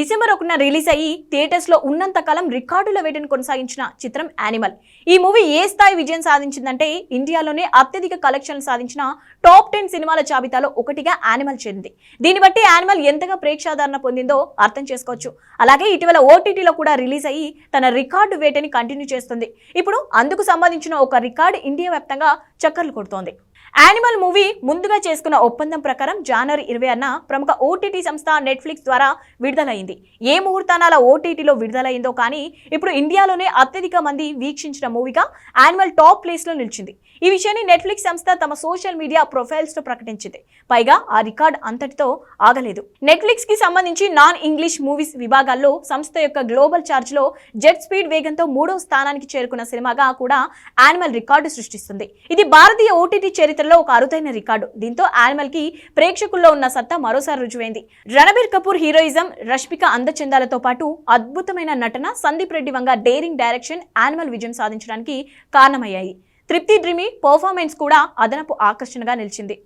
December ఒకటిన release అయ్యి థియేటర్స్లో ఉన్నంత కాలం రికార్డుల వేటను కొనసాగించిన చిత్రం యానిమల్ ఈ మూవీ ఏ స్థాయి విజయం సాధించిందంటే ఇండియాలోనే అత్యధిక కలెక్షన్లు సాధించిన టాప్ టెన్ సినిమాల జాబితాలో ఒకటిగా యానిమల్ చేరింది. దీన్ని బట్టి యానిమల్ ఎంతగా ప్రేక్షాదరణ పొందిందో అర్థం చేసుకోవచ్చు. అలాగే ఇటీవల ఓటీటీలో కూడా రిలీజ్ అయ్యి తన రికార్డు వేటని కంటిన్యూ చేస్తుంది. ఇప్పుడు అందుకు సంబంధించిన ఒక రికార్డు ఇండియా వ్యాప్తంగా చక్కర్లు కొడుతోంది. యానిమల్ మూవీ ముందుగా చేసుకున్న ఒప్పందం ప్రకారం జనవరి ఇరవై అన్న ప్రముఖ ఓటీటీ సంస్థ నెట్ఫ్లిక్స్ ద్వారా విడుదలైంది. ఏ ముహూర్తానాల ఓటీటీలో విడుదలైందో కానీ ఇప్పుడు ఇండియాలోనే అత్యధిక మంది వీక్షించిన మూవీగా యానిమల్ టాప్ ప్లేస్లో నిలిచింది. ఈ విషయాన్ని నెట్ఫ్లిక్స్ సంస్థ తమ సోషల్ మీడియా ప్రొఫైల్స్లో ప్రకటించింది. పైగా ఆ రికార్డ్ అంతటితో ఆగలేదు. నెట్ఫ్లిక్స్కి సంబంధించి నాన్ ఇంగ్లీష్ మూవీస్ విభాగాల్లో సంస్థ యొక్క గ్లోబల్ చార్జ్లో జెట్ స్పీడ్ వేగంతో మూడో స్థానానికి చేరుకున్న సినిమాగా కూడా యానిమల్ రికార్డు సృష్టిస్తుంది. ఇది భారతీయ ఓటీటీ చరిత్ర చరిత్రలో ఒక అరుదైన రికార్డు. దీంతో యానిమల్కి ప్రేక్షకుల్లో ఉన్న సత్తా మరోసారి రుజువైంది. రణబీర్ కపూర్ హీరోయిజం రష్మిక అందచందాలతో పాటు అద్భుతమైన నటన Sandeep Reddy Vanga daring direction Animal విజయం సాధించడానికి కారణమయ్యాయి. తృప్తి డ్రిమి పర్ఫార్మెన్స్ కూడా అదనపు ఆకర్షణగా నిలిచింది.